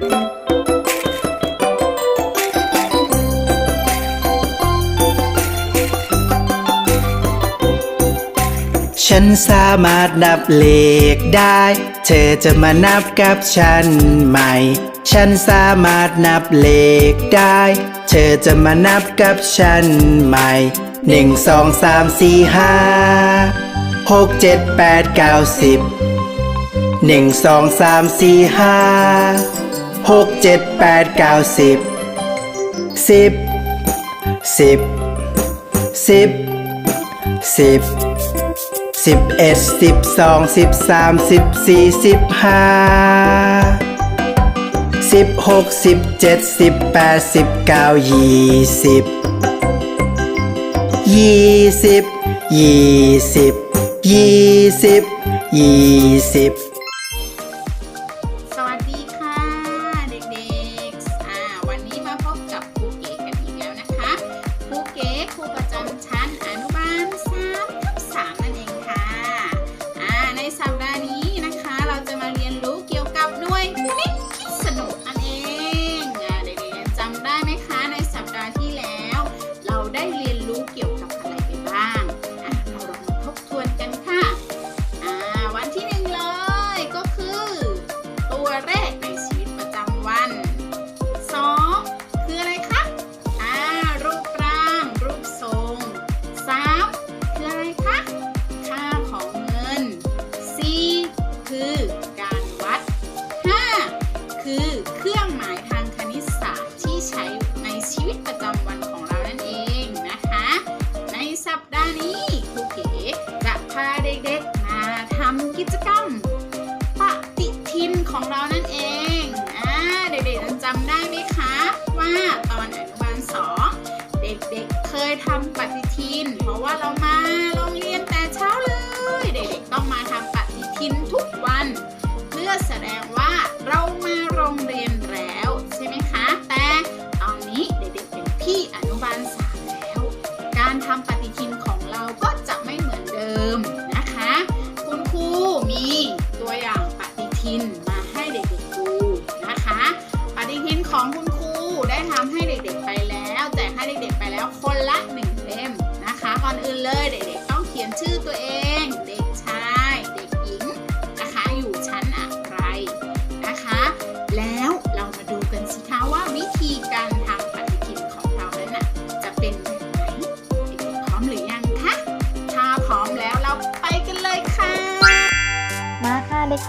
ฉันสามารถนับเลขได้ เธอจะมานับกับฉันไหม ฉันสามารถนับเลขได้ เธอจะมานับกับฉันไหมหนึ่งสองสามสี่ห้าหกเจ็ดแปดเก้าสิบหนึ่งสองสามสี่ห้า หกเจ็ดแปดเก้าสิบสิบสิบสิบสิบสิบเอ็ดสิบสองสิบสามสิบสี่สิบห้าสิบหกสิบเจ็ดสิบแปดสิบเก้ายี่สิบยี่สิบยี่สิบยี่สิบยี่สิบ คือเครื่องหมายทางคณิตศาสตร์ที่ใช้ในชีวิตประจำวันของเรานั่นเองนะคะ ในสัปดาห์นี้ครูเก๋จะพาเด็กๆมาทำกิจกรรมปฏิทินของเรานั่นเองอ่าเด็กๆจำได้ไหมคะ ว่าตอนอนุบาลสองเด็กๆเคยทำปฏิทิน เพราะว่าเรามา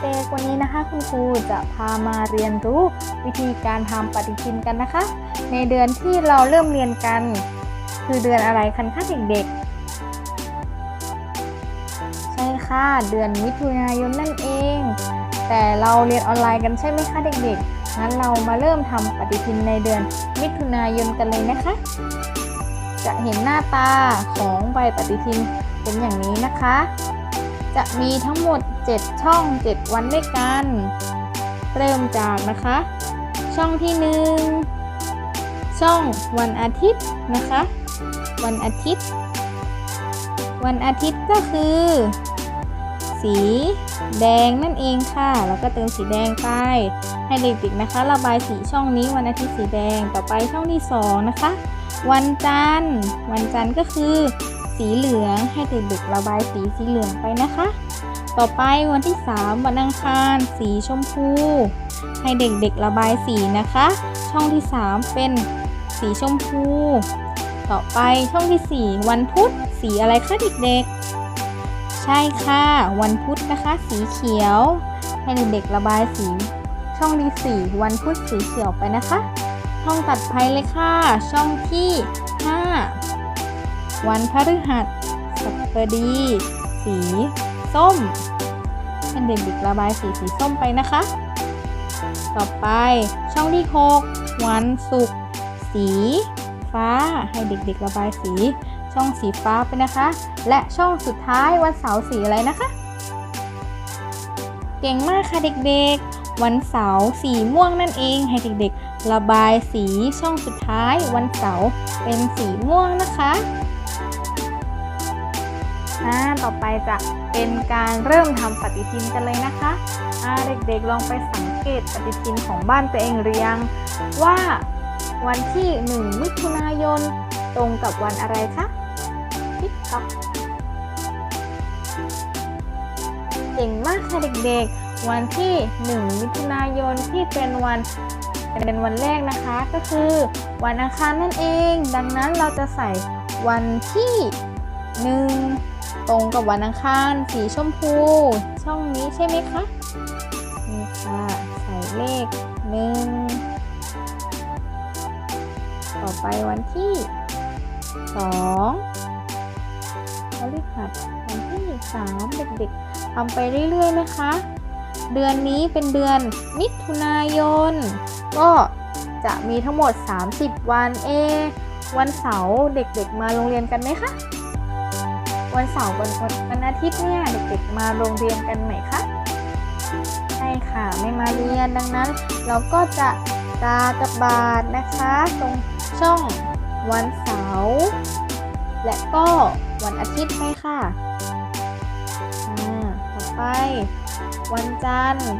ด็กๆ วันนี้นะคะคุณครูจะพามาเรียนรู้วิธีการทำปฏิทินกันนะคะ ในเดือนที่เราเริ่มเรียนกัน คือเดือนอะไรคันคะเด็กๆ ใช่ค่ะ เดือนมิถุนายนนั่นเอง แต่เราเรียนออนไลน์กันใช่ไหมคะเด็กๆ งั้นเรามาเริ่มทำปฏิทินในเดือนมิถุนายนกันเลยนะคะ จะเห็นหน้าตาของใบปฏิทินเป็นอย่างนี้นะคะ จะมีทั้งหมด 7 ช่อง 7 วันด้วยกัน เริ่มจากนะคะ ช่องที่ 1 ช่องวันอาทิตย์นะคะ วันอาทิตย์ วันอาทิตย์ก็คือ สีแดงนั่นเองค่ะ แล้วก็เติมสีแดงไปให้เด็กๆนะคะ ระบายสีช่องนี้วันอาทิตย์สีแดงต่อไปช่องที่สองนะคะ วันจันทร์ วันจันทร์ก็คือ สีเหลืองให้เด็กๆระบายสีสีเหลืองไปนะคะ ต่อไปวันที่ 3 วันอังคาร สีชมพู ให้เด็กๆระบายสีนะคะ ช่องที่ 3 เป็นสีชมพู ต่อไปช่องทีสี่4 วันพุธสีอะไรคะเด็กๆ ใช่ค่ะ วันพุธนะคะ สีเขียว ให้เด็กๆระบายสี ช่องที่4วันพุธสีเขียวไปนะคะ ช่องตัดไปเลยค่ะ ช่องที่ 5 วันพฤหัสบดี สีส้มให้เด็กๆระบายสีสีส้มไปนะคะ ต่อไปช่องที่6วันศุกร์สี ฟ้าให้เด็กๆระบายสี ช่องสีฟ้าไปนะคะ และช่องสุดท้ายวันเสาร์สีอะไรนะคะ เก่งมากค่ะเด็กๆ วันเสาร์สีม่วงนั่นเองให้เด็กๆ ระบายสีช่องสุดท้ายวันเสาร์เป็นสีม่วงนะคะ อ่าต่อไปจะเป็นการเริ่มทำปฏิทินกันเลยนะคะอ่าเด็กๆลองไปสังเกกตปฏิทินของบ้านตัวเองหรือยังว่าวันที่ 1 มิถุนายนตรงกับวันอะไรคะติ๊กต๊อกเก่งมากค่ะเด็กๆ วันที่ 1 มิถุนายนที่เป็นวันเป็นวันแรกนะคะ ก็คือวันอังคารนั่นเอง ดังนั้นเราจะใส่วันที่ 1 ตรงกับวันอังคาร สีชมพู ช่องนี้ใช่ไหมคะนี่ค่ะใส่เลขหนึ่งต่อไปวันที่สองพฤหัสวันที่สามเด็กๆทำไปเรื่อยๆนะคะ เดือนนี้เป็นเดือนมิถุนายน ก็จะมีทั้งหมด 30 วันเอ วันเสาร์เด็กๆมาโรงเรียนกันไหมคะ วันเสาร์วันวันวันอาทิตย์เนี่ยเด็กๆมาโรงเรียนกันไหมคะใช่ค่ะไม่มาเรียนดังนั้น เราก็จะกากบาทนะคะ ตรงช่องวันเสาร์และก็วันอาทิตย์ไหมค่ะอ่าต่อไป วันจันทร์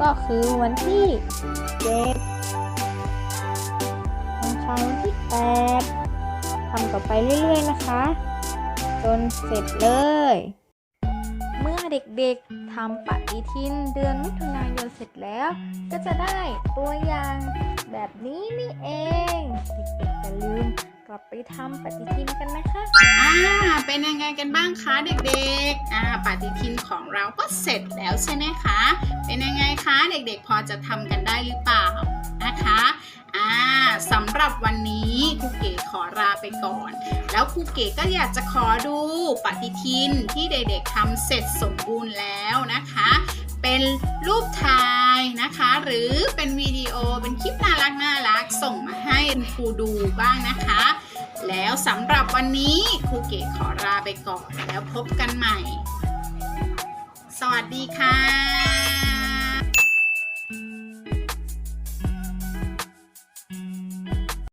ก็คือวันที่เจ็ดวันอังคารวันที่แปดทำต่อไปเรื่อยๆนะคะ จนเสร็จเลย เมื่อเด็กๆทำปฏิทินเดือนมิถุนายนเสร็จแล้ว ก็จะได้ตัวอย่างแบบนี้นี่เอง เด็กๆอย่าลืมกลับไปทำปฏิทินกันนะคะอ่าเป็นยังไงกันบ้างคะเด็กๆอ่าปฏิทินของเราก็เสร็จแล้วใช่ไหมคะ เป็นยังไงคะ เด็กๆ พอจะทำกันได้หรือเปล่า นะคะอ่าสำหรับวันนี้ครูเก๋ขอลาไปก่อน แล้วครูเก๋ก็อยากจะขอดูปฏิทินที่เด็กๆทำเสร็จสมบูรณ์แล้วนะคะ เป็นรูปถ่ายนะคะ หรือเป็นวิดีโอเป็นคลิปน่ารักน่ารักส่งมาให้คุณครูดูบ้างนะคะ แล้วสำหรับวันนี้ครูเก๋ขอลาไปก่อน แล้วพบกันใหม่ สวัสดีค่ะ